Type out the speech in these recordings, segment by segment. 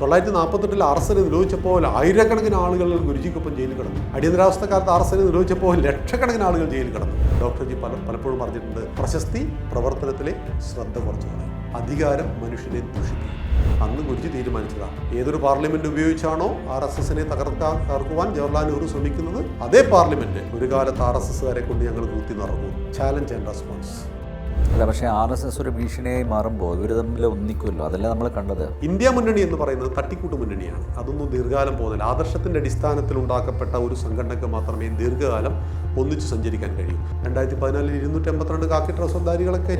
തൊള്ളായിരത്തി നാൽപ്പത്തെട്ടിൽ എനെ നിരോധിച്ചപ്പോൾ ആയിരക്കണക്കിന് ആളുകൾ ഗുരുജിക്കൊപ്പം ജയിലിൽ കിടന്നു. അടിയന്തരാവസ്ഥക്കാലത്ത് എനെ നിരോധിച്ചപ്പോൾ ലക്ഷക്കണക്കിന് ആളുകൾ ജയിലിൽ കിടന്നു. ഡോക്ടർ ജി പല പലപ്പോഴും പറഞ്ഞിട്ടുണ്ട് പ്രശസ്തി പ്രവർത്തനത്തിലെ ശ്രദ്ധ കുറച്ചുകളെ അധികാരം മനുഷ്യനെ ദൂഷിക്കും അന്ന് ഗുരുജി തീരുമാനിച്ചതാണ് ഏതൊരു പാർലമെന്റ് ഉപയോഗിച്ചാണോ ആർ എസ് എസിനെ തകർക്കാൻ തകർക്കുവാൻ ജവഹർലാൽ നെഹ്റു ശ്രമിക്കുന്നത് അതേ പാർലമെന്റ് ഒരു കാലത്ത് ആർ എസ് എസുകാരെ കൊണ്ട് ഞങ്ങൾ കൂത്തി നടക്കും ചാലഞ്ച് ആൻഡ് റെസ്പോൺസ് അല്ല പക്ഷേ ആർ എസ് എസ് ഒരു ഭീഷണിയായി മാറുമ്പോൾ ഇവർ തമ്മിൽ ഒന്നിക്കുമല്ലോ. അതല്ലേ നമ്മൾ കണ്ടത്. ഇന്ത്യ മുന്നണി എന്ന് പറയുന്നത് തട്ടിക്കൂട്ട് മുന്നണിയാണ്. അതൊന്നും ദീർഘകാലം പോകുന്നില്ല. ആദർശത്തിന്റെ അടിസ്ഥാനത്തിൽ ഉണ്ടാക്കപ്പെട്ട ഒരു സംഘടനയ്ക്ക് മാത്രമേ ദീർഘകാലം ഒന്നിച്ചു സഞ്ചരിക്കാൻ കഴിയൂ. രണ്ടായിരത്തി പതിനാലിൽ ഇരുന്നൂറ്റി എൺപത്തിരണ്ട് കാക്കി ട്രസ്വധാരികളൊക്കെ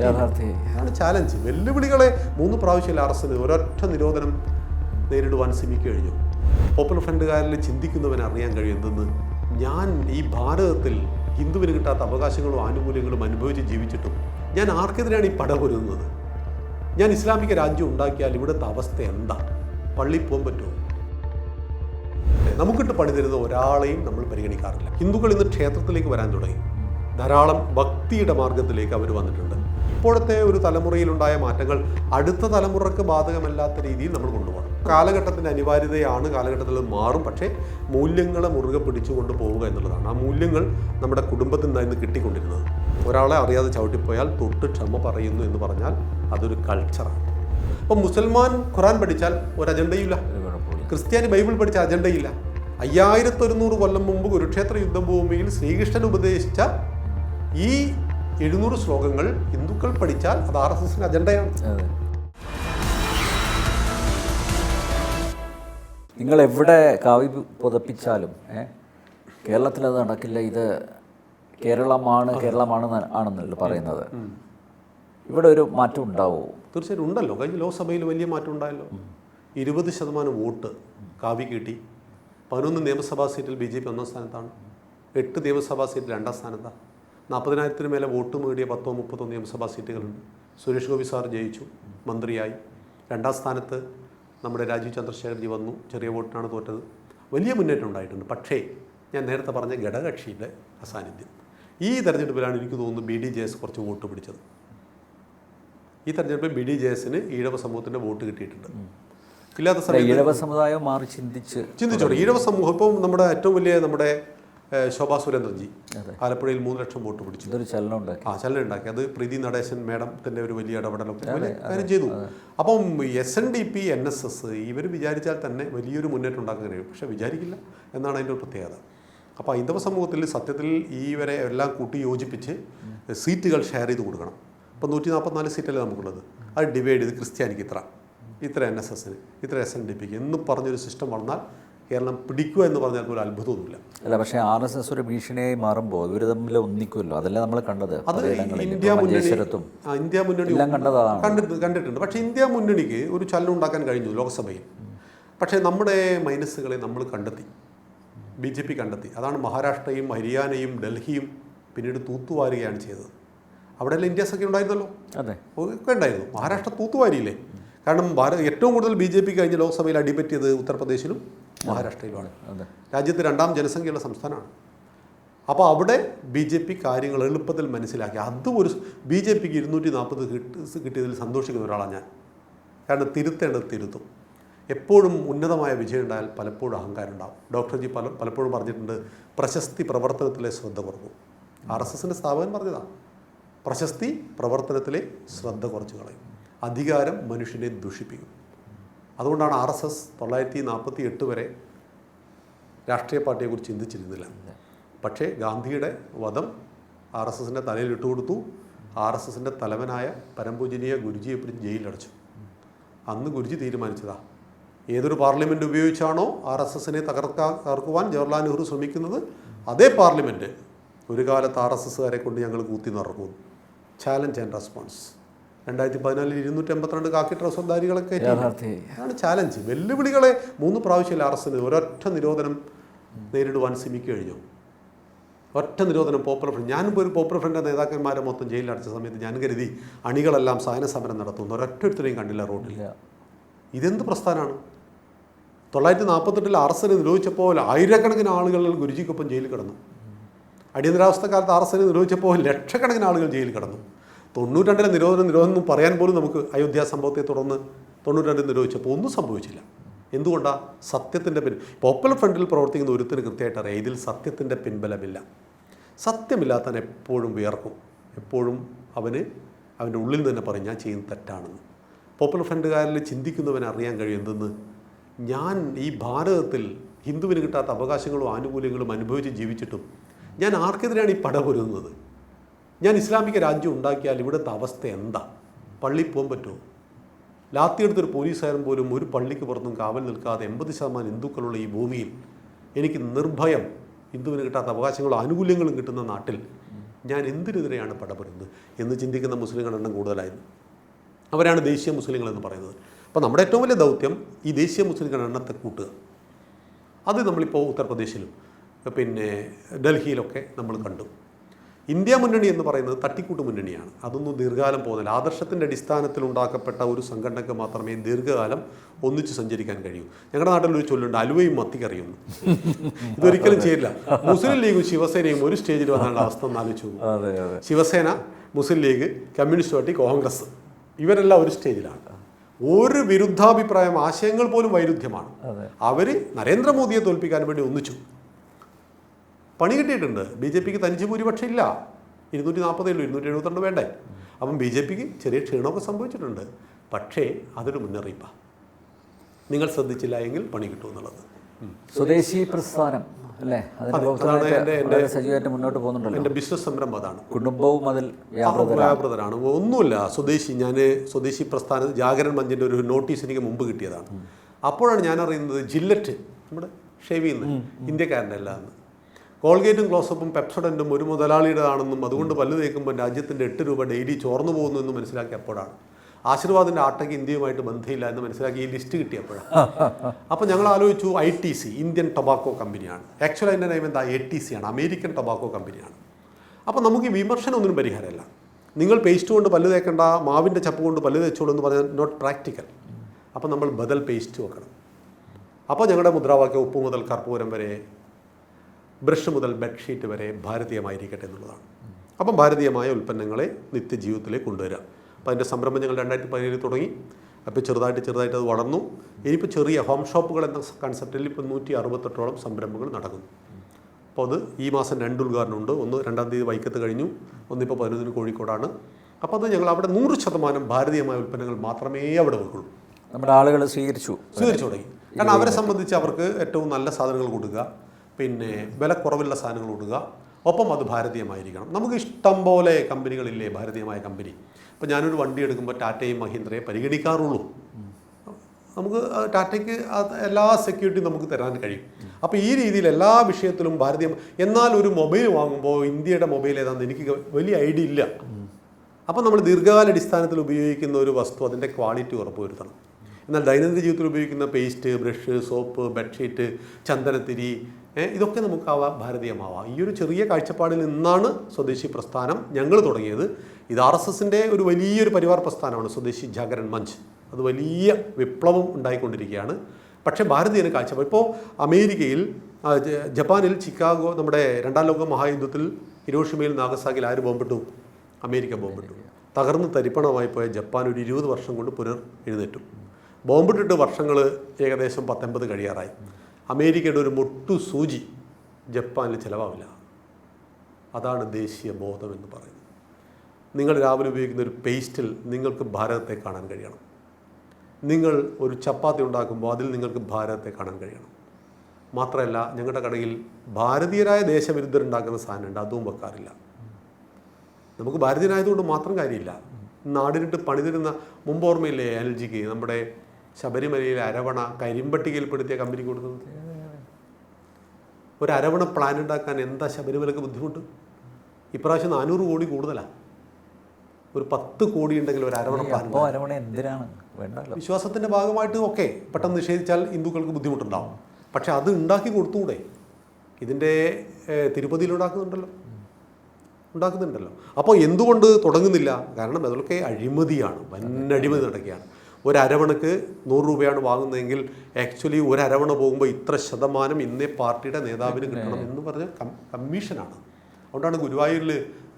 ആണ് ചാലഞ്ച്. വെല്ലുവിളികളെ മൂന്ന് പ്രാവശ്യം അറസ്റ്റിന് ഒരൊറ്റ നിരോധനം നേരിടുവാൻ ശ്രമിക്കുക കഴിഞ്ഞു പോപ്പുലർ ഫ്രണ്ടുകാരിൽ ചിന്തിക്കുന്നവൻ അറിയാൻ കഴിയുന്നതെന്ന് ഞാൻ ഈ ഭാരതത്തിൽ ഹിന്ദുവിന് കിട്ടാത്ത അവകാശങ്ങളും ആനുകൂല്യങ്ങളും അനുഭവിച്ച് ജീവിച്ചിട്ടും ഞാൻ ആർക്കെതിരെയാണ് ഈ പടപൊരുന്നത് ഞാൻ ഇസ്ലാമിക രാജ്യം ഉണ്ടാക്കിയാൽ ഇവിടുത്തെ അവസ്ഥ എന്താ? പള്ളി പോകാൻ പറ്റുമോ? നമുക്കിട്ട് പണി തരുന്ന ഒരാളെയും നമ്മൾ പരിഗണിക്കാറില്ല. ഹിന്ദുക്കൾ ഇന്ന് ക്ഷേത്രത്തിലേക്ക് വരാൻ തുടങ്ങി. ധാരാളം ഭക്തിയുടെ മാർഗത്തിലേക്ക് അവർ വന്നിട്ടുണ്ട്. ഇപ്പോഴത്തെ ഒരു തലമുറയിലുണ്ടായ മാറ്റങ്ങൾ അടുത്ത തലമുറയ്ക്ക് ബാധകമല്ലാത്ത രീതിയിൽ നമ്മൾ കൊണ്ടുപോകണം. കാലഘട്ടത്തിന്റെ അനിവാര്യതയാണ് കാലഘട്ടത്തിൽ മാറും. പക്ഷേ മൂല്യങ്ങളെ മുറുകെ പിടിച്ചുകൊണ്ട് പോവുക എന്നുള്ളതാണ്. ആ മൂല്യങ്ങൾ നമ്മുടെ കുടുംബത്തിൽ നിന്നായിരുന്നു കിട്ടിക്കൊണ്ടിരുന്നത്. ഒരാളെ അറിയാതെ ചവിട്ടിപ്പോയാൽ തൊട്ട് ക്ഷമ പറയുന്നു എന്ന് പറഞ്ഞാൽ അതൊരു കൾച്ചറാണ് അപ്പം മുസൽമാൻ ഖുറാൻ പഠിച്ചാൽ ഒരു അജണ്ടയില്ല. ക്രിസ്ത്യാനി ബൈബിൾ പഠിച്ച അജണ്ടയില്ല. അയ്യായിരത്തി ഒരുന്നൂറ് കൊല്ലം മുമ്പ് കുരുക്ഷേത്ര യുദ്ധഭൂമിയിൽ ശ്രീകൃഷ്ണൻ ഉപദേശിച്ച ഈ എഴുന്നൂറ് ശ്ലോകങ്ങൾ ഹിന്ദുക്കൾ പഠിച്ചാൽ അത് ആർ എസ് എസിന്റെ അജണ്ടയാണ്. നിങ്ങൾ എവിടെ കാവി പുതപ്പിച്ചാലും കേരളത്തിൽ അത് നടക്കില്ല ഇത് കേരളമാണ് കേരളമാണ് ആണെന്നല്ലോ പറയുന്നത്. ഇവിടെ ഒരു മാറ്റം ഉണ്ടാവുമോ തീർച്ചയായിട്ടും ഉണ്ടല്ലോ. കഴിഞ്ഞ ലോക്സഭയിൽ വലിയ മാറ്റം ഉണ്ടായല്ലോ. ഇരുപത് ശതമാനം വോട്ട് കാവി കിട്ടി. പതിനൊന്ന് നിയമസഭാ സീറ്റിൽ ബി ജെ പി ഒന്നാം സ്ഥാനത്താണ്. എട്ട് നിയമസഭാ സീറ്റിൽ രണ്ടാം സ്ഥാനത്താണ് നാൽപ്പതിനായിരത്തിന് മേലെ വോട്ട് നേടിയ പത്തോ മുപ്പതോ നിയമസഭാ സീറ്റുകളുണ്ട്. സുരേഷ് ഗോപി സാർ ജയിച്ചു മന്ത്രിയായി. രണ്ടാം സ്ഥാനത്ത് നമ്മുടെ രാജീവ് ചന്ദ്രശേഖർജി വന്നു ചെറിയ വോട്ടിനാണ് തോറ്റത്. വലിയ മുന്നേറ്റം ഉണ്ടായിട്ടുണ്ട്. പക്ഷേ ഞാൻ നേരത്തെ പറഞ്ഞ ഘടകകക്ഷിയുടെ അസാന്നിധ്യം. ഈ തെരഞ്ഞെടുപ്പിലാണ് എനിക്ക് തോന്നുന്നു ബി ഡി ജെ എസ് കുറച്ച് വോട്ട് പിടിച്ചത്. ഈ തെരഞ്ഞെടുപ്പിൽ ബി ഡി ജെ എസിന് ഈഴവ സമൂഹത്തിന്റെ വോട്ട് കിട്ടിയിട്ടുണ്ട്. ഇല്ലാത്ത സമയം സമയത്ത് ഈഴവ സമുദായം മാറി ചിന്തിച്ച് ചിന്തിച്ചോട്ടെ. ഈഴവ സമൂഹം ഇപ്പം നമ്മുടെ ഏറ്റവും വലിയ നമ്മുടെ ശോഭാ സുരേന്ദ്രൻജി. ആലപ്പുഴയിൽ മൂന്ന് ലക്ഷം വോട്ട് പിടിച്ചു. ഇതൊരു ചലനം ഉണ്ടാക്കി ആ ചലനം ഉണ്ടാക്കി അത് പ്രീതി നടേശൻ മേഡത്തിന്റെ ഒരു വലിയ ഇടപെടലൊക്കെ വലിയ കാര്യം ചെയ്തു. അപ്പം S N D P N S S ഇവർ വിചാരിച്ചാൽ തന്നെ വലിയൊരു മുന്നേറ്റം ഉണ്ടാക്കാൻ കഴിയും. പക്ഷെ വിചാരിക്കില്ല എന്നാണ് അതിന്റെ ഒരു പ്രത്യേകത. അപ്പോൾ ഹൈന്ദവ സമൂഹത്തിൽ സത്യത്തിൽ ഈ വരെ എല്ലാം കൂട്ടി യോജിപ്പിച്ച് സീറ്റുകൾ ഷെയർ ചെയ്ത് കൊടുക്കണം. ഇപ്പം നൂറ്റി നാൽപ്പത്തിനാല് സീറ്റല്ലേ നമുക്കുള്ളത്. അത് ഡിവൈഡ് ചെയ്ത് ക്രിസ്ത്യാനിക്ക് ഇത്ര. ഇത്ര എൻ എസ് എസിന് ഇത്ര എസ് എൻ ഡി പിക്ക് എന്ന് പറഞ്ഞൊരു സിസ്റ്റം വന്നാൽ കേരളം പിടിക്കുക എന്ന് പറഞ്ഞാൽ ഒരു അത്ഭുതമൊന്നുമില്ല. അല്ല പക്ഷേ ആർ എസ് എസ് ഒരു ഭീഷണിയായി മാറുമ്പോൾ ഇവർ തമ്മിൽ ഒന്നിക്കുമല്ലോ. അതല്ലേ നമ്മൾ കണ്ടത്? അത് ഇന്ത്യ മുന്നണി ഇന്ത്യ മുന്നണി എല്ലാം കണ്ടിട്ട് കണ്ടിട്ടുണ്ട്. പക്ഷേ ഇന്ത്യ മുന്നണിക്ക് ഒരു ചലനം ഉണ്ടാക്കാൻ കഴിഞ്ഞു ലോക്സഭയിൽ. പക്ഷേ നമ്മുടെ മൈനസുകളെ നമ്മൾ കണ്ടെത്തി. ബി ജെ പി കണ്ടെത്തി. അതാണ് മഹാരാഷ്ട്രയും ഹരിയാനയും ഡൽഹിയും പിന്നീട് തൂത്തുവാരുകയാണ് ചെയ്തത്. അവിടെയെല്ലാം ഇന്ത്യ സഖ്യം ഉണ്ടായിരുന്നല്ലോ. അതെ. ഒക്കെ ഉണ്ടായിരുന്നു. മഹാരാഷ്ട്ര തൂത്തുവാരിയില്ലേ? കാരണം ഭാരത ഏറ്റവും കൂടുതൽ ബി ജെ പി കഴിഞ്ഞ ലോക്സഭയിൽ അടിപറ്റിയത് ഉത്തർപ്രദേശിലും മഹാരാഷ്ട്രയിലുമാണ്. രാജ്യത്ത് രണ്ടാം ജനസംഖ്യയുള്ള സംസ്ഥാനമാണ്. അപ്പോൾ അവിടെ ബി ജെ പി കാര്യങ്ങൾ എളുപ്പത്തിൽ മനസ്സിലാക്കി. അതും ഒരു ബി ജെ പിക്ക് ഇരുന്നൂറ്റി നാൽപ്പത് കിട്ടിയതിൽ സന്തോഷിക്കുന്ന ഒരാളാണ് ഞാൻ. കാരണം തിരുത്തേണ്ടത് തിരുത്തും. എപ്പോഴും ഉന്നതമായ വിജയം ഉണ്ടായാൽ പലപ്പോഴും അഹങ്കാരം ഉണ്ടാവും. ഡോക്ടർ ജി പല പലപ്പോഴും പറഞ്ഞിട്ടുണ്ട് പ്രശസ്തി പ്രവർത്തനത്തിലെ ശ്രദ്ധ കുറവ് ആർ എസ് എസിന്റെ സ്ഥാപകൻ പറഞ്ഞതാണ് പ്രശസ്തി പ്രവർത്തനത്തിലെ ശ്രദ്ധ കുറച്ച് കളയും. അധികാരം മനുഷ്യനെ ദുഷിപ്പിക്കും. അതുകൊണ്ടാണ് ആർ എസ് എസ് തൊള്ളായിരത്തി നാൽപ്പത്തി എട്ട് വരെ രാഷ്ട്രീയ പാർട്ടിയെക്കുറിച്ച് ചിന്തിച്ചിരുന്നില്ല. പക്ഷേ ഗാന്ധിയുടെ വധം ആർ എസ് എസിന്റെ തലയിൽ ഇട്ടുകൊടുത്തു ആർ എസ് എസിന്റെ തലവനായ പരമ്പൂജനീയ ഗുരുജിയെ പിടിച്ച് ജയിലടച്ചു അന്ന് ഗുരുജി തീരുമാനിച്ചതാ. ഏതൊരു പാർലമെന്റ് ഉപയോഗിച്ചാണോ ആർ എസ് എസിനെ തകർക്കാൻ തകർക്കുവാൻ ജവഹർലാൽ നെഹ്റു ശ്രമിക്കുന്നത് അതേ പാർലമെന്റ് ഒരു കാലത്ത് ആർ എസ് എസ്സുകാരെ കൊണ്ട് ഞങ്ങൾ കൂത്തി നിറങ്ങും ചാലഞ്ച് ആൻഡ് റെസ്പോൺസ് രണ്ടായിരത്തി പതിനാലിൽ ഇരുന്നൂറ്റി എൺപത്തിരണ്ട് കാക്കി. യാഥാർത്ഥ്യ അതാണ് ചാലഞ്ച് വെല്ലുവിളികളെ മൂന്ന് പ്രാവശ്യം അറസ്റ്റ് ചെയ്ത് ഒരൊറ്റ നിരോധനം നേരിടുവാൻ സിമിക്ക് കഴിഞ്ഞു. ഒറ്റ നിരോധനം പോപ്പുലർ ഫ്രണ്ട് ഞാനിപ്പോൾ ഒരു പോപ്പുലർ ഫ്രണ്ട് നേതാക്കന്മാരെ മൊത്തം ജയിലിൽ അടച്ച സമയത്ത് ഞാൻ കരുതി അണികളെല്ലാം സഹന സമരം നടത്തുന്നു ഒരൊറ്റൊരുത്തരെയും കണ്ടില്ല റോഡിൽ. ഇതെന്ത് പ്രസ്ഥാനമാണ് തൊള്ളായിരത്തി നാൽപ്പത്തെട്ടിൽ ആർ നിരോധിച്ചപ്പോൾ ആയിരക്കണക്കിന് ആളുകൾ ഗുരുജിക്കൊപ്പം ജയിലിൽ കിടന്നു. അടിയന്തരാവസ്ഥക്കാലത്ത് കാലത്ത് ആർ നിരോധിച്ചപ്പോൾ ലക്ഷക്കണക്കിന് ആളുകൾ ജയിലിൽ കിടന്നു. തൊണ്ണൂറ്റിരണ്ടിലെ നിരോധനം നിരോധനം എന്ന് പറയാൻ പോലും നമുക്ക് അയോധ്യ സംഭവത്തെ തുടർന്ന് തൊണ്ണൂറ്റിരണ്ടിൽ നിരോധിച്ചപ്പോൾ ഒന്നും സംഭവിച്ചില്ല. എന്തുകൊണ്ടാണ് സത്യത്തിന്റെ പിൻ പോപ്പുലർ ഫ്രണ്ടിൽ പ്രവർത്തിക്കുന്ന ഒരുത്തിന് കൃത്യമായിട്ട് അറിയാം ഇതിൽ സത്യത്തിന്റെ പിൻബലമില്ല. സത്യമില്ലാത്തവൻ എപ്പോഴും വിയർക്കും. എപ്പോഴും അവന് അവന്റെ ഉള്ളിൽ തന്നെ പറയും ഞാൻ ചെയ്യുന്നത് തെറ്റാണെന്ന്. പോപ്പുലർ ഫ്രണ്ടുകാരിൽ ചിന്തിക്കുന്നവൻ അറിയാൻ കഴിയും എന്തെന്ന്? ഞാൻ ഈ ഭാരതത്തിൽ ഹിന്ദുവിന് കിട്ടാത്ത അവകാശങ്ങളും ആനുകൂല്യങ്ങളും അനുഭവിച്ച് ജീവിച്ചിട്ടും ഞാൻ ആർക്കെതിരെയാണ് ഈ പടപൊരുന്നത് ഞാൻ ഇസ്ലാമിക രാജ്യം ഉണ്ടാക്കിയാൽ ഇവിടുത്തെ അവസ്ഥ എന്താ? പള്ളിയിൽ പോകാൻ പറ്റുമോ? ലാത്തിയെടുത്തൊരു പോലീസുകാരൻ പോലും ഒരു പള്ളിക്ക് പുറത്തും കാവൽ നിൽക്കാതെ എൺപത് ശതമാനം ഹിന്ദുക്കളുള്ള ഈ ഭൂമിയിൽ എനിക്ക് നിർഭയം ഹിന്ദുവിന് കിട്ടാത്ത അവകാശങ്ങളും ആനുകൂല്യങ്ങളും കിട്ടുന്ന നാട്ടിൽ ഞാൻ എന്തിനെതിരെയാണ് പടപെടുന്നത് എന്ന് ചിന്തിക്കുന്ന മുസ്ലിങ്ങളുടെ എണ്ണം കൂടുതലായിരുന്നു. അവരാണ് ദേശീയ മുസ്ലിങ്ങൾ എന്ന് പറയുന്നത്. അപ്പോൾ നമ്മുടെ ഏറ്റവും വലിയ ദൗത്യം ഈ ദേശീയ മുസ്ലിങ്ങളുടെ എണ്ണത്തെ കൂട്ടുക. അത് നമ്മളിപ്പോൾ ഉത്തർപ്രദേശിലും പിന്നെ ഡൽഹിയിലൊക്കെ നമ്മൾ കണ്ടു. ഇന്ത്യ മുന്നണി എന്ന് പറയുന്നത് തട്ടിക്കൂട്ട് മുന്നണിയാണ്. അതൊന്നും ദീർഘകാലം പോകുന്നില്ല. ആദർശത്തിന്റെ അടിസ്ഥാനത്തിൽ ഉണ്ടാക്കപ്പെട്ട ഒരു സംഘടനയ്ക്ക് മാത്രമേ ദീർഘകാലം ഒന്നിച്ച് സഞ്ചരിക്കാൻ കഴിയൂ. ഞങ്ങളുടെ നാട്ടിൽ ഒരു ചൊല്ലുണ്ട് അലുവയും മത്തിക്കറിയുന്നു. ഇതൊരിക്കലും ചെയ്യില്ല. മുസ്ലിം ലീഗും ശിവസേനയും ഒരു സ്റ്റേജിൽ വന്നാണ് അവസ്ഥ ഒന്ന് ആലോചിച്ചു ശിവസേന മുസ്ലിം ലീഗ് കമ്മ്യൂണിസ്റ്റ് പാർട്ടി കോൺഗ്രസ് ഇവരെല്ലാം ഒരു സ്റ്റേജിലാണ്. ഒരു വിരുദ്ധാഭിപ്രായം ആശയങ്ങൾ പോലും വൈരുദ്ധ്യമാണ്. അവർ നരേന്ദ്രമോദിയെ തോൽപ്പിക്കാൻ വേണ്ടി ഒന്നിച്ചു. പണി കിട്ടിയിട്ടുണ്ട്. ബി ജെ പിക്ക് തനിച്ച് ഭൂരിപക്ഷം ഇല്ല ഇരുന്നൂറ്റി നാൽപ്പതേ ഉള്ളൂ ഇരുന്നൂറ്റി എഴുപത്തിരണ്ട് വേണ്ടേ? അപ്പം ബി ജെ പിക്ക് ചെറിയ ക്ഷീണമൊക്കെ സംഭവിച്ചിട്ടുണ്ട്. പക്ഷേ അതൊരു മുന്നറിയിപ്പാണ് നിങ്ങൾ ശ്രദ്ധിച്ചില്ല എങ്കിൽ പണി കിട്ടും എന്നുള്ളത്. സ്വദേശി പ്രസ്ഥാനം അല്ലേ? സജീവമായിട്ട് മുന്നോട്ട് പോകുന്നുണ്ടല്ലോ. എന്റെ ബിസിനസ് സംരംഭം അതാണ്. കുടുംബവും അതിൽ വ്യാപൃതരാണ് ഒന്നുമില്ല സ്വദേശി ഞാൻ സ്വദേശി പ്രസ്ഥാന ജാഗരൻ മഞ്ചിന്റെ ഒരു നോട്ടീസ് എനിക്ക് മുമ്പ് കിട്ടിയതാണ്. അപ്പോഴാണ് ഞാൻ അറിയുന്നത് ജില്ലറ്റ് നമ്മുടെ ഷെവിന്ന് ഇന്ത്യക്കാരന്റെ അല്ല എന്ന്. കോൾഗേറ്റും ക്ലോസപ്പും പെപ്സഡന്റും ഒരു മുതലാളിയുടേതാണെന്നും അതുകൊണ്ട് പല്ല് തേക്കുമ്പോൾ രാജ്യത്തിന്റെ എട്ട് രൂപ ഡെയിലി ചോർന്നു പോകുന്നു എന്ന് മനസ്സിലാക്കിയപ്പോഴാണ് ആശീർവാദിന്റെ ആട്ടയ്ക്ക് ഇന്ത്യയുമായിട്ട് ബന്ധമില്ല എന്ന് മനസ്സിലാക്കി ഈ ലിസ്റ്റ് കിട്ടിയപ്പോഴാണ്. അപ്പോൾ ഞങ്ങൾ ആലോചിച്ചു I T C Indian tobacco കമ്പനിയാണ്. ആക്ച്വലി അതിന്റെ നെയിം എന്താ? എ ടി സി ആണ്. അമേരിക്കൻ ടൊബാക്കോ കമ്പനിയാണ്. അപ്പോൾ നമുക്ക് ഈ വിമർശനം ഒന്നും പരിഹാരമല്ല. നിങ്ങൾ പേസ്റ്റ് കൊണ്ട് പല്ല് തേക്കേണ്ട മാവിന്റെ ചപ്പ് കൊണ്ട് പല്ല് തേച്ചോളൂ എന്ന് പറഞ്ഞാൽ നോട്ട് പ്രാക്ടിക്കൽ അപ്പോൾ നമ്മൾ ബദൽ പേസ്റ്റ് വെക്കണം. അപ്പോൾ ഞങ്ങളുടെ മുദ്രാവാക്യം ഉപ്പ് മുതൽ കർപ്പൂരം വരെ ബ്രഷ് മുതൽ ബെഡ്ഷീറ്റ് വരെ ഭാരതീയമായിരിക്കട്ടെ എന്നുള്ളതാണ്. അപ്പം ഭാരതീയമായ ഉൽപ്പന്നങ്ങളെ നിത്യജീവിതത്തിലേക്ക് കൊണ്ടുവരിക അപ്പോൾ അതിന്റെ സംരംഭം ഞങ്ങൾ രണ്ടായിരത്തി പതിനേഴിൽ തുടങ്ങി. അപ്പോൾ ചെറുതായിട്ട് ചെറുതായിട്ട് അത് വളർന്നു. ഇനിയിപ്പോൾ ചെറിയ ഹോം ഷോപ്പുകൾ എന്ന കൺസെപ്റ്റിൽ ഇപ്പോൾ നൂറ്റി അറുപത്തെട്ടോളം സംരംഭങ്ങൾ നടക്കുന്നു. അപ്പോൾ അത് ഈ മാസം രണ്ട് ഉദ്ഘാടനമുണ്ട് ഒന്ന് രണ്ടാം തീയതി വൈക്കത്ത് കഴിഞ്ഞു. ഒന്നിപ്പോൾ പതിനൊന്നിന് കോഴിക്കോടാണ്. അപ്പോൾ അത് ഞങ്ങൾ അവിടെ നൂറ് ശതമാനം ഭാരതീയമായ ഉൽപ്പന്നങ്ങൾ മാത്രമേ അവിടെ വെക്കുള്ളൂ നമ്മുടെ ആളുകൾ സ്വീകരിച്ചു. സ്വീകരിച്ചു തുടങ്ങി. കാരണം അവരെ സംബന്ധിച്ച് അവർക്ക് ഏറ്റവും നല്ല സാധനങ്ങൾ കൊടുക്കുക. പിന്നെ വില കുറവുള്ള സാധനങ്ങൾ കൊടുക്കുക. ഒപ്പം അത് ഭാരതീയമായിരിക്കണം. നമുക്ക് ഇഷ്ടം പോലെ കമ്പനികളില്ലേ ഭാരതീയമായ കമ്പനി. ഇപ്പോൾ ഞാനൊരു വണ്ടി എടുക്കുമ്പോൾ ടാറ്റയും മഹീന്ദ്രയെ പരിഗണിക്കാറുള്ളൂ. നമുക്ക് ടാറ്റയ്ക്ക് എല്ലാ സെക്യൂരിറ്റിയും നമുക്ക് തരാൻ കഴിയും. അപ്പോൾ ഈ രീതിയിൽ എല്ലാ വിഷയത്തിലും ഭാരതീയം എന്നാൽ ഒരു മൊബൈൽ വാങ്ങുമ്പോൾ ഇന്ത്യയുടെ മൊബൈൽ ഏതാണെന്ന് എനിക്ക് വലിയ ഐഡിയ ഇല്ല. അപ്പോൾ നമ്മൾ ദീർഘകാല അടിസ്ഥാനത്തിൽ ഉപയോഗിക്കുന്ന ഒരു വസ്തു അതിന്റെ ക്വാളിറ്റി ഉറപ്പുവരുത്തണം എന്നാൽ ദൈനംദിന ജീവിതത്തിൽ ഉപയോഗിക്കുന്ന പേസ്റ്റ് ബ്രഷ് സോപ്പ് ബെഡ്ഷീറ്റ് ചന്ദനത്തിരി ഇതൊക്കെ നമുക്കാവാം ഭാരതീയമാവാം. ഈ ഒരു ചെറിയ കാഴ്ചപ്പാടിൽ നിന്നാണ് സ്വദേശി പ്രസ്ഥാനം ഞങ്ങൾ തുടങ്ങിയത്. ഇത് ആർ എസ് എസിന്റെ ഒരു വലിയൊരു പരിവാർ പ്രസ്ഥാനമാണ് സ്വദേശി ജാഗരൺ മഞ്ച്. അത് വലിയ വിപ്ലവം ഉണ്ടായിക്കൊണ്ടിരിക്കുകയാണ്. പക്ഷേ ഭാരതീയന് കാഴ്ചപ്പാട് ഇപ്പോൾ അമേരിക്കയിൽ ജപ്പാനിൽ ചിക്കാഗോ നമ്മുടെ രണ്ടാം ലോക മഹായുദ്ധത്തിൽ ഹിരോഷിമയിൽ നാഗസാക്കിൽ ആര് ബോംബിട്ടു? അമേരിക്ക ബോംബിട്ടു. തകർന്ന് തരിപ്പണമായി പോയ ജപ്പാൻ ഒരു ഇരുപത് വർഷം കൊണ്ട് പുനർ എഴുന്നേറ്റു. ബോംബിട്ടിട്ട് വർഷങ്ങൾ ഏകദേശം പത്തൊമ്പത് കഴിയാറായി. അമേരിക്കയുടെ ഒരു മുട്ടു സൂചി ജപ്പാനിൽ ചിലവാവില്ല. അതാണ് ദേശീയ ബോധം എന്ന് പറയുന്നത്. നിങ്ങൾ രാവിലെ ഉപയോഗിക്കുന്ന ഒരു പേസ്റ്റിൽ നിങ്ങൾക്ക് ഭാരതത്തെ കാണാൻ കഴിയണം. നിങ്ങൾ ഒരു ചപ്പാത്തി ഉണ്ടാക്കുമ്പോൾ അതിൽ നിങ്ങൾക്ക് ഭാരതത്തെ കാണാൻ കഴിയണം. മാത്രമല്ല ഞങ്ങളുടെ കടയിൽ ഭാരതീയരായ ദേശവിരുദ്ധർ ദേശവിരുദ്ധരുണ്ടാക്കുന്ന സാധനമുണ്ട് അതും വെക്കാറില്ല. നമുക്ക് ഭാരതീയനായതുകൊണ്ട് മാത്രം കാര്യമില്ല. നാടിനിട്ട് പണിതിരുന്ന മുമ്പോർമ്മയില്ലേ അനിൽജിക്ക് നമ്മുടെ ശബരിമലയിലെ അരവണ കരിമ്പട്ടികയിൽപ്പെടുത്തിയ കമ്പനി കൊടുക്കുന്നത്. ഒരു അരവണ പ്ലാൻ ഉണ്ടാക്കാൻ എന്താ ശബരിമലക്ക് ബുദ്ധിമുട്ട്? ഇപ്രാവശ്യം നാനൂറ് കോടി കൂടുതലാണ് ഒരു പത്ത് കോടി ഉണ്ടെങ്കിൽ ഒരു അരവണ പ്ലാൻ എന്തിനാണ്? വേണ്ടല്ലോ. വിശ്വാസത്തിന്റെ ഭാഗമായിട്ട് ഓക്കെ പെട്ടെന്ന് നിഷേധിച്ചാൽ ഹിന്ദുക്കൾക്ക് ബുദ്ധിമുട്ടുണ്ടാവും. പക്ഷെ അത് ഉണ്ടാക്കി കൊടുത്തുകൂടെ? ഇതിന്റെ തിരുപ്പതിയിൽ ഉണ്ടാക്കുന്നുണ്ടല്ലോ. ഉണ്ടാക്കുന്നുണ്ടല്ലോ. അപ്പോൾ എന്തുകൊണ്ട് തുടങ്ങുന്നില്ല? കാരണം അതൊക്കെ അഴിമതിയാണ്. വൻ അഴിമതി നടക്കുകയാണ്. ഒരു അരവണക്ക് നൂറ് രൂപയാണ് വാങ്ങുന്നതെങ്കിൽ ആക്ച്വലി ഒരു അരവണ പോകുമ്പോൾ ഇത്ര ശതമാനം ഇന്നേ പാർട്ടിയുടെ നേതാവിന് കിട്ടണം എന്ന് പറഞ്ഞ കമ്മീഷനാണ്. അതുകൊണ്ടാണ് ഗുരുവായൂരിൽ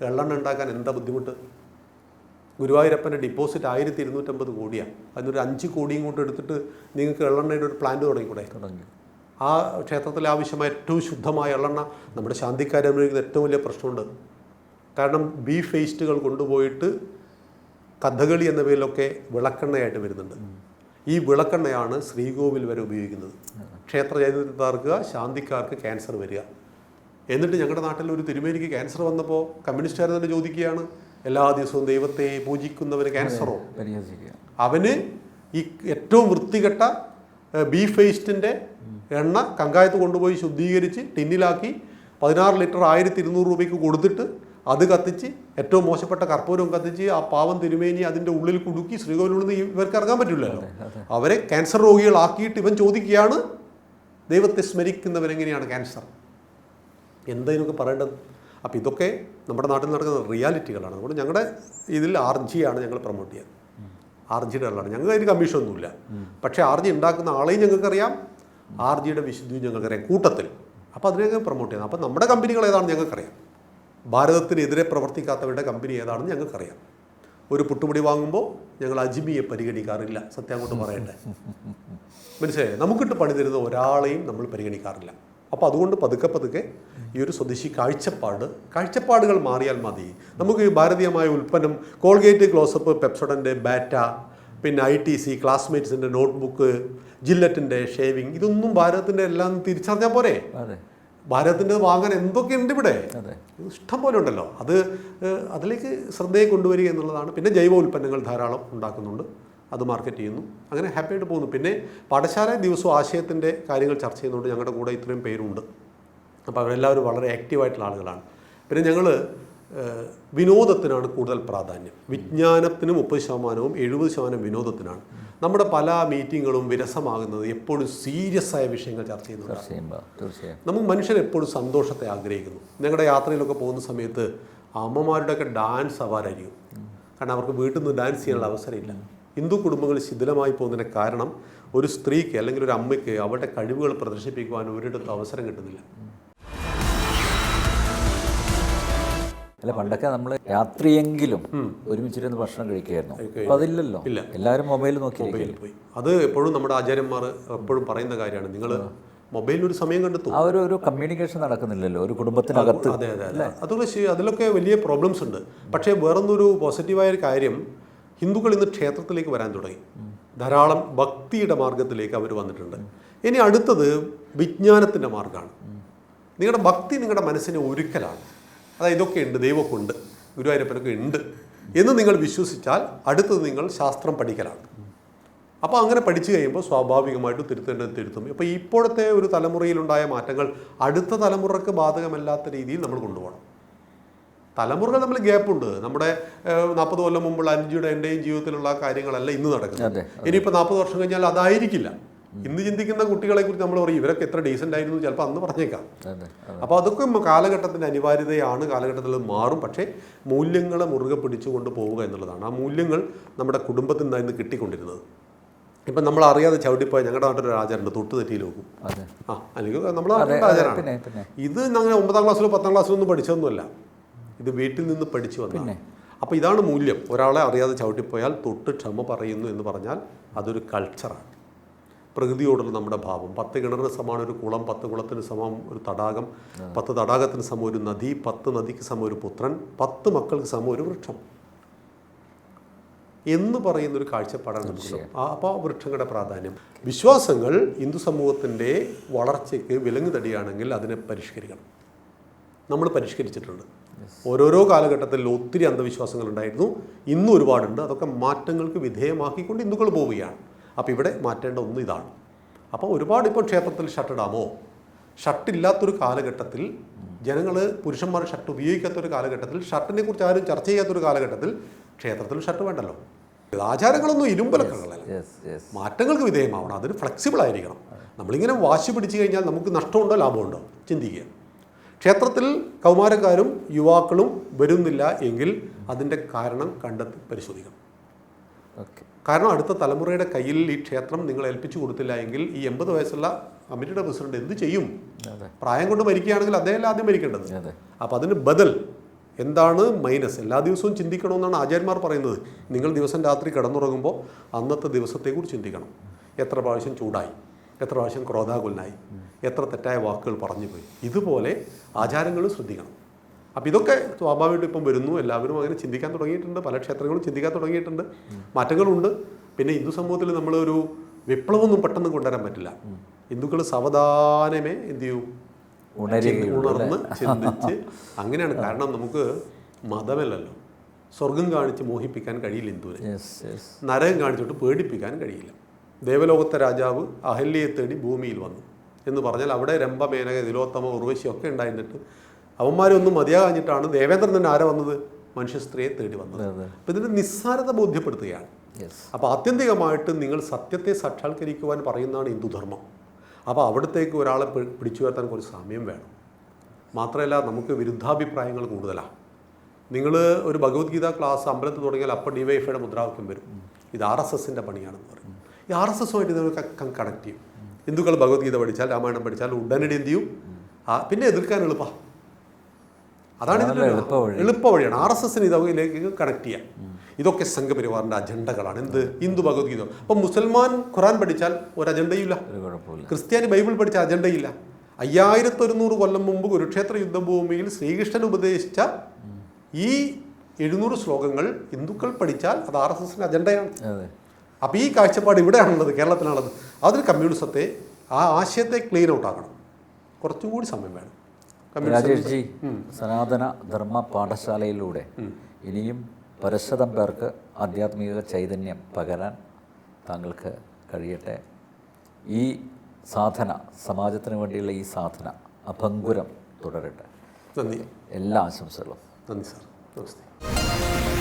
എള്ളെണ്ണ ഉണ്ടാക്കാൻ എന്താ ബുദ്ധിമുട്ട്? ഗുരുവായൂരപ്പന്റെ ഡിപ്പോസിറ്റ് ആയിരത്തി ഇരുന്നൂറ്റമ്പത് കോടിയാണ്. അതിനൊരു അഞ്ച് കോടിയും കൊണ്ട് എടുത്തിട്ട് നിങ്ങൾക്ക് എള്ളെണ്ണയുടെ ഒരു പ്ലാന്റ് തുടങ്ങിക്കൂടെ? തുടങ്ങി. ആ ക്ഷേത്രത്തിൽ ആവശ്യമായ ഏറ്റവും ശുദ്ധമായ എള്ളെണ്ണ നമ്മുടെ അനുഭവിക്കുന്ന ഏറ്റവും വലിയ പ്രശ്നമുണ്ട്. കാരണം ബീഫ് വേസ്റ്റുകൾ കൊണ്ടുപോയിട്ട് കഥകളി എന്ന പേരിലൊക്കെ വിളക്കെണ്ണയായിട്ട് വരുന്നുണ്ട്. ഈ വിളക്കെണ്ണയാണ് ശ്രീകോവിൽ വരെ ഉപയോഗിക്കുന്നത്. ക്ഷേത്ര ചൈതന്യക്കാർക്ക് ശാന്തിക്കാർക്ക് ക്യാൻസർ വരിക. എന്നിട്ട് ഞങ്ങളുടെ നാട്ടിൽ ഒരു തിരുമേനിക്ക് ക്യാൻസർ വന്നപ്പോൾ കമ്മ്യൂണിസ്റ്റുകാർ തന്നെ ചോദിക്കുകയാണ്. എല്ലാ ദിവസവും ദൈവത്തെ പൂജിക്കുന്നവന് ക്യാൻസറോ? അവന് ഈ ഏറ്റവും വൃത്തികെട്ട ബീഫ് വേസ്റ്റിന്റെ എണ്ണ കങ്കായത്ത് കൊണ്ടുപോയി ശുദ്ധീകരിച്ച് ടിന്നിലാക്കി പതിനാറ് ലിറ്റർ ആയിരത്തി ഇരുന്നൂറ് രൂപയ്ക്ക് കൊടുത്തിട്ട് അത് കത്തിച്ച് ഏറ്റവും മോശപ്പെട്ട കർപ്പൂരവും കത്തിച്ച് ആ പാവം തിരുമേനി അതിന്റെ ഉള്ളിൽ കുടുക്കി ശ്രീകോവിലുള്ളിൽ നിന്ന് ഇവർക്ക് ഇറങ്ങാൻ പറ്റില്ലല്ലോ. അവരെ ക്യാൻസർ രോഗികളാക്കിയിട്ട് ഇവൻ ചോദിക്കുകയാണ് ദൈവത്തെ സ്മരിക്കുന്നവരെങ്ങനെയാണ് ക്യാൻസർ? എന്തതിനൊക്കെ പറയേണ്ടത്? അപ്പോൾ ഇതൊക്കെ നമ്മുടെ നാട്ടിൽ നടക്കുന്ന റിയാലിറ്റികളാണ്. അതുകൊണ്ട് ഞങ്ങളുടെ ഇതിൽ ആർ ജിയാണ് ഞങ്ങൾ പ്രൊമോട്ട് ചെയ്യുന്നത് ആർ ജിയുടെ ആളാണ് ഞങ്ങൾക്ക് അതിന് കമ്മീഷനൊന്നുമില്ല പക്ഷേ ആർ ജി ഉണ്ടാക്കുന്ന ആളെയും ഞങ്ങൾക്കറിയാം. ആർ ജിയുടെ വിശുദ്ധിയും ഞങ്ങൾക്കറിയാം കൂട്ടത്തിൽ. അപ്പോൾ അതിനെയൊക്കെ പ്രൊമോട്ട് ചെയ്യുന്നത് അപ്പോൾ നമ്മുടെ കമ്പനികൾ ഏതാണെന്ന് ഞങ്ങൾക്കറിയാം. ഭാരതത്തിനെതിരെ പ്രവർത്തിക്കാത്തവരുടെ കമ്പനി ഏതാണെന്ന് ഞങ്ങൾക്കറിയാം. ഒരു പുട്ടുപൊടി വാങ്ങുമ്പോൾ ഞങ്ങൾ അജിമിയെ പരിഗണിക്കാറില്ല. സത്യം അങ്ങോട്ട് പറയട്ടെ. മനസ്സിലായി? നമുക്കിട്ട് പണി തരുന്ന ഒരാളെയും നമ്മൾ പരിഗണിക്കാറില്ല. അപ്പോൾ അതുകൊണ്ട് പതുക്കെ പതുക്കെ ഈ ഒരു സ്വദേശി കാഴ്ചപ്പാട് കാഴ്ചപ്പാടുകൾ മാറിയാൽ മതി. നമുക്ക് ഈ ഭാരതീയമായ ഉൽപ്പന്നം കോൾഗേറ്റ് ക്ലോസപ്പ് പെപ്സോഡന്റെ ബാറ്റ പിന്നെ ഐ ടി സി ക്ലാസ്മേറ്റ്സിന്റെ നോട്ട്ബുക്ക് ജില്ലറ്റിന്റെ ഷേവിങ് ഇതൊന്നും ഭാരതത്തിന്റെ എല്ലാം തിരിച്ചറിഞ്ഞാൽ പോരെ? ഭാരതത്തിന്റെ വാങ്ങാൻ എന്തൊക്കെയുണ്ട് ഇവിടെ? ഇഷ്ടം പോലെ ഉണ്ടല്ലോ. അത് അതിലേക്ക് ശ്രദ്ധയെ കൊണ്ടുവരിക എന്നുള്ളതാണ്. പിന്നെ ജൈവ ഉൽപ്പന്നങ്ങൾ ധാരാളം ഉണ്ടാക്കുന്നുണ്ട്. അത് മാർക്കറ്റ് ചെയ്യുന്നു. അങ്ങനെ ഹാപ്പി ആയിട്ട് പോകുന്നു. പിന്നെ പാഠശാല ദിവസവും ആശയത്തിന്റെ കാര്യങ്ങൾ ചർച്ച ചെയ്യുന്നുണ്ട്. ഞങ്ങളുടെ കൂടെ ഇത്രയും പേരുണ്ട്. അപ്പോൾ അവരെല്ലാവരും വളരെ ആക്റ്റീവായിട്ടുള്ള ആളുകളാണ്. പിന്നെ ഞങ്ങൾ വിനോദത്തിനാണ് കൂടുതൽ പ്രാധാന്യം. വിജ്ഞാനത്തിന് മുപ്പത് ശതമാനവും എഴുപത് ശതമാനം വിനോദത്തിനാണ്. നമ്മുടെ പല മീറ്റിങ്ങുകളും വിരസമാകുന്നത് എപ്പോഴും സീരിയസ് ആയ വിഷയങ്ങൾ ചർച്ച ചെയ്യുന്നുണ്ട് നമുക്ക് മനുഷ്യർ എപ്പോഴും സന്തോഷത്തെ ആഗ്രഹിക്കുന്നു. ഞങ്ങളുടെ യാത്രയിലൊക്കെ പോകുന്ന സമയത്ത് അമ്മമാരുടെയൊക്കെ ഡാൻസ് അപാരായിരിക്കും കാരണം അവർക്ക് വീട്ടിൽ നിന്ന് ഡാൻസ് ചെയ്യാനുള്ള അവസരമില്ല. ഹിന്ദു കുടുംബങ്ങൾ ശിഥിലമായി പോകുന്നതിന് കാരണം ഒരു സ്ത്രീക്ക് അല്ലെങ്കിൽ ഒരു അമ്മയ്ക്ക് അവരുടെ കഴിവുകൾ പ്രദർശിപ്പിക്കുവാൻ ഒരിടത്തും അവസരം കിട്ടുന്നില്ല. അല്ല പണ്ടൊക്കെ നമ്മൾ രാത്രിയെങ്കിലും ഒരുമിച്ചിരുന്ന് ഭക്ഷണം കഴിക്കുകയായിരുന്നു അപ്പൊ അതില്ലല്ലോ. എല്ലാവരും മൊബൈൽ നോക്കി പോയി. അത് എപ്പോഴും നമ്മുടെ ആചാര്യന്മാർ എപ്പോഴും പറയുന്ന കാര്യമാണ്. നിങ്ങൾ മൊബൈലിൽ ഒരു സമയം കണ്ടെത്തും. ആ ഒരു കമ്മ്യൂണിക്കേഷൻ നടക്കുന്നില്ലല്ലോ. ഒരു കുടുംബത്തിനകത്ത്. അതെ അതെ അതെ അതൊക്കെ അതിലൊക്കെ വലിയ പ്രോബ്ലംസ് ഉണ്ട്. പക്ഷേ വേറൊന്നൊരു പോസിറ്റീവായ ഒരു കാര്യം ഹിന്ദുക്കൾ ഇന്ന് ക്ഷേത്രത്തിലേക്ക് വരാൻ തുടങ്ങി. ധാരാളം ഭക്തിയുടെ മാർഗത്തിലേക്ക് അവർ വന്നിട്ടുണ്ട്. ഇനി അടുത്തത് വിജ്ഞാനത്തിന്റെ മാർഗമാണ് നിങ്ങളുടെ ഭക്തി നിങ്ങളുടെ മനസ്സിനെ ഒരുക്കലാണ്. അതായത് ഇതൊക്കെ ഉണ്ട് ദൈവമൊക്കെ ഉണ്ട് ഗുരുവായൂരപ്പനൊക്കെ ഉണ്ട് എന്ന് നിങ്ങൾ വിശ്വസിച്ചാൽ അടുത്തത് നിങ്ങൾ ശാസ്ത്രം പഠിക്കലാണ്. അപ്പോൾ അങ്ങനെ പഠിച്ചു കഴിയുമ്പോൾ സ്വാഭാവികമായിട്ടും തിരുത്തേണ്ടത് തിരുത്തും. ഇപ്പോൾ ഇപ്പോഴത്തെ ഒരു തലമുറയിലുണ്ടായ മാറ്റങ്ങൾ അടുത്ത തലമുറയ്ക്ക് ബാധകമല്ലാത്ത രീതിയിൽ നമ്മൾ കൊണ്ടുപോകണം. തലമുറകൾ തമ്മിൽ ഗ്യാപ്പുണ്ട്. നമ്മുടെ നാൽപ്പത് കൊല്ലം മുമ്പുള്ള അനുജിയുടെ എന്റെയും ജീവിതത്തിലുള്ള കാര്യങ്ങളല്ല ഇന്ന് നടക്കുന്നത്. ഇനിയിപ്പോൾ നാൽപ്പത് വർഷം കഴിഞ്ഞാൽ അതായിരിക്കില്ല. ഇന്ന് ചിന്തിക്കുന്ന കുട്ടികളെ കുറിച്ച് നമ്മൾ പറയും ഇവരൊക്കെ എത്ര ഡീസന്റ് ആയിരുന്നു ചിലപ്പോൾ അന്ന് പറഞ്ഞേക്കാം. അപ്പൊ അപ്പോൾ അതൊക്കെ കാലഘട്ടത്തിന്റെ കാലഘട്ടത്തിന്റെ അനിവാര്യതയാണ് കാലഘട്ടത്തിൽ മാറും. പക്ഷേ മൂല്യങ്ങളെ മുറുകെ പിടിച്ചുകൊണ്ട് പോവുക എന്നുള്ളതാണ്. ആ മൂല്യങ്ങൾ നമ്മുടെ കുടുംബത്തിൽ നിന്നായിരുന്നു കിട്ടിക്കൊണ്ടിരുന്നത്. ഇപ്പം നമ്മൾ അറിയാതെ ചവിട്ടിപ്പോയ ഞങ്ങളുടെ നാട്ടിലൊരു ആചാരമുണ്ട് തൊട്ട് തെറ്റിയിൽ നോക്കും. അതെ. ആ അല്ലെങ്കിൽ നമ്മൾ ആചാരമാണ്. ഇത് അങ്ങനെ ഒമ്പതാം ക്ലാസ്സിലോ പത്താം ക്ലാസ്സിലോ ഒന്നും പഠിച്ചതൊന്നുമല്ല. ഇത് വീട്ടിൽ നിന്ന് പഠിച്ചു വന്നതാണ്. അപ്പോൾ ഇതാണ് മൂല്യം. ഒരാളെ അറിയാതെ ചവിട്ടിപ്പോയാൽ തൊട്ട് ക്ഷമ പറയുന്നു എന്ന് പറഞ്ഞാൽ അതൊരു കൾച്ചറാണ് പ്രകൃതിയോടുള്ള നമ്മുടെ ഭാവം. പത്ത് കിണറിന് സമാണ് ഒരു കുളം പത്ത് കുളത്തിന് സമം ഒരു തടാകം പത്ത് തടാകത്തിന് സമം ഒരു നദി പത്ത് നദിക്ക് സമം ഒരു പുത്രൻ പത്ത് മക്കൾക്ക് സമം ഒരു വൃക്ഷം. എന്ന് പറയുന്ന ഒരു കാഴ്ചപ്പാടാണ് നമുക്ക് അപ്പോൾ വൃക്ഷങ്ങളുടെ പ്രാധാന്യം. വിശ്വാസങ്ങൾ ഹിന്ദു സമൂഹത്തിന്റെ വളർച്ചയ്ക്ക് വിലങ്ങ് തടിയാണെങ്കിൽ അതിനെ പരിഷ്കരിക്കണം. നമ്മൾ പരിഷ്കരിച്ചിട്ടുണ്ട്. ഓരോരോ കാലഘട്ടത്തിൽ ഒത്തിരി അന്ധവിശ്വാസങ്ങൾ ഉണ്ടായിരുന്നു. ഇന്നും ഒരുപാടുണ്ട്. അതൊക്കെ മാറ്റങ്ങൾക്ക് വിധേയമാക്കിക്കൊണ്ട് ഹിന്ദുക്കൾ പോവുകയാണ്. അപ്പോൾ ഇവിടെ മാറ്റേണ്ട ഒന്ന് ഇതാണ്. അപ്പോൾ ഒരുപാട് ഇപ്പോൾ ക്ഷേത്രത്തിൽ ഷട്ടിടാമോ ഷട്ടില്ലാത്തൊരു കാലഘട്ടത്തിൽ ജനങ്ങൾ പുരുഷന്മാർ ഷർട്ട് ഉപയോഗിക്കാത്തൊരു കാലഘട്ടത്തിൽ ഷർട്ടിനെ കുറിച്ച് ആരും ചർച്ച ചെയ്യാത്തൊരു കാലഘട്ടത്തിൽ ക്ഷേത്രത്തിൽ ഷർട്ട് വേണ്ടല്ലോ. ആചാരങ്ങളൊന്നും ഇരുമ്പലക്കങ്ങളല്ല. മാറ്റങ്ങൾക്ക് വിധേയമാവണം. അതിന് ഫ്ലെക്സിബിൾ ആയിരിക്കണം. നമ്മളിങ്ങനെ വാശി പിടിച്ചു കഴിഞ്ഞാൽ നമുക്ക് നഷ്ടമുണ്ടോ ലാഭമുണ്ടോ? ചിന്തിക്കുക. ക്ഷേത്രത്തിൽ കൗമാരക്കാരും യുവാക്കളും വരുന്നില്ല എങ്കിൽ അതിന്റെ കാരണം കണ്ടെത്തി പരിശോധിക്കണം. ഓക്കെ കാരണം അടുത്ത തലമുറയുടെ കയ്യിൽ ഈ ക്ഷേത്രം നിങ്ങൾ ഏൽപ്പിച്ചു കൊടുത്തില്ല എങ്കിൽ ഈ എൺപത് വയസ്സുള്ള കമ്മിറ്റിയുടെ പ്രസിഡന്റ് എന്ത് ചെയ്യും? പ്രായം കൊണ്ട് മരിക്കുകയാണെങ്കിൽ അദ്ദേഹം ആദ്യം മരിക്കേണ്ടത്. അപ്പം അപ്പോൾ അതിന് ബദൽ എന്താണ് മൈനസ്? എല്ലാ ദിവസവും ചിന്തിക്കണമെന്നാണ് ആചാര്യന്മാർ പറയുന്നത്. നിങ്ങൾ ദിവസം രാത്രി കിടന്നുറങ്ങുമ്പോൾ അന്നത്തെ ദിവസത്തെക്കുറിച്ച് ചിന്തിക്കണം. എത്ര പ്രാവശ്യം ചൂടായി? എത്ര പ്രാവശ്യം ക്രോധാകുലനായി? എത്ര തെറ്റായ വാക്കുകൾ പറഞ്ഞു പോയി ഇതുപോലെ ആചാരങ്ങൾ ശ്രദ്ധിക്കണം. അപ്പോൾ ഇതൊക്കെ സ്വാഭാവികമായിട്ടും ഇപ്പം വരുന്നു. എല്ലാവരും അങ്ങനെ ചിന്തിക്കാൻ തുടങ്ങിയിട്ടുണ്ട്. പല ക്ഷേത്രങ്ങളും ചിന്തിക്കാൻ തുടങ്ങിയിട്ടുണ്ട്. മാറ്റങ്ങളുണ്ട്. പിന്നെ ഹിന്ദു സമൂഹത്തിൽ നമ്മളൊരു വിപ്ലവമൊന്നും പെട്ടെന്ന് കൊണ്ടുവരാൻ പറ്റില്ല. ഹിന്ദുക്കൾ സാവധാനമേ എന്ത് ചെയ്യും? ഉണർന്ന് ചിന്തിച്ച് അങ്ങനെയാണ്. കാരണം നമുക്ക് മതമല്ലല്ലോ. സ്വർഗം കാണിച്ച് മോഹിപ്പിക്കാൻ കഴിയില്ല ഹിന്ദുവിനെ. നരകം കാണിച്ചിട്ട് പേടിപ്പിക്കാൻ കഴിയില്ല. ദേവലോകത്തെ രാജാവ് അഹല്യയെ തേടി ഭൂമിയിൽ വന്നു. എന്ന് പറഞ്ഞാൽ അവിടെ രംഭ മേനക തിലോത്തമ ഉർവശി ഒക്കെ ഉണ്ടായിരുന്നിട്ട് അവന്മാരൊന്നും മതിയാകാഞ്ഞിട്ടാണ് ദേവേന്ദ്രൻ തന്നെ ആരാ വന്നത്? മനുഷ്യ സ്ത്രീയെ തേടി വന്നത്. അപ്പം ഇതിന്റെ നിസ്സാരത ബോധ്യപ്പെടുത്തുകയാണ്. അപ്പോൾ ആത്യന്തികമായിട്ട് നിങ്ങൾ സത്യത്തെ സാക്ഷാത്കരിക്കുവാൻ പറയുന്നതാണ് ഹിന്ദുധർമ്മം അപ്പോൾ അവിടത്തേക്ക് ഒരാളെ പിടിച്ചു വരുത്താൻ കുറച്ച് സമയം വേണം. മാത്രമല്ല നമുക്ക് വിരുദ്ധാഭിപ്രായങ്ങൾ കൂടുതലാണ് നിങ്ങൾ ഒരു ഭഗവത്ഗീത ക്ലാസ് അമ്പലത്തിൽ തുടങ്ങിയാൽ അപ്പം ഡി വൈ എഫയുടെ മുദ്രാവാക്യം വരും. ഇത് ആർ എസ് എസിന്റെ പണിയാണെന്ന് പറയും. ഈ ആർ എസ് എസുമായിട്ട് ഇതൊക്കെ കണക്ട് ചെയ്യും. ഹിന്ദുക്കൾ ഭഗവത്ഗീത പഠിച്ചാൽ രാമായണം പഠിച്ചാൽ ഉടനടി എന്ത് ചെയ്യും? പിന്നെ എതിർക്കാൻ എളുപ്പമാണ് അതാണ് ഇതിന്റെ. എളുപ്പ വഴിയാണ് ആർ എസ് എസിന് ഇതിലേക്ക് കണക്ട് ചെയ്യാം. ഇതൊക്കെ സംഘപരിവാറിന്റെ അജണ്ടകളാണ്. എന്ത്? ഹിന്ദു ഭഗവത്ഗീത. അപ്പം മുസൽമാൻ ഖുറാൻ പഠിച്ചാൽ ഒരു അജണ്ടയില്ല. ക്രിസ്ത്യാനി ബൈബിൾ പഠിച്ച അജണ്ടയില്ല. അയ്യായിരത്തി ഒരുന്നൂറ് കൊല്ലം മുമ്പ് കുരുക്ഷേത്ര യുദ്ധഭൂമിയിൽ ശ്രീകൃഷ്ണൻ ഉപദേശിച്ച ഈ എഴുന്നൂറ് ശ്ലോകങ്ങൾ ഹിന്ദുക്കൾ പഠിച്ചാൽ അത് ആർ എസ് എസിന്റെ അജണ്ടയാണ്. അപ്പോൾ ഈ കാഴ്ചപ്പാട് ഇവിടെയാണുള്ളത് കേരളത്തിലാണുള്ളത്. അതിന് കമ്മ്യൂണിസത്തെ ആ ആശയത്തെ ക്ലീൻ ഔട്ട് ആക്കണം കുറച്ചും കൂടി സമയം വേണം. കമ്മ്യൂണിസം രാജേഷ് ജി സനാതന ധർമ്മ പാഠശാലയിലൂടെ ഇനിയും പരശതം പേർക്ക് ആധ്യാത്മിക ചൈതന്യം പകരാൻ താങ്കൾക്ക് കഴിയട്ടെ. ഈ സാധന സമാജത്തിന് വേണ്ടിയുള്ള ഈ സാധന അഭങ്കുരം തുടരട്ടെ. നന്ദി. എല്ലാ ആശംസകളും. നന്ദി സാർ. നമസ്തേ.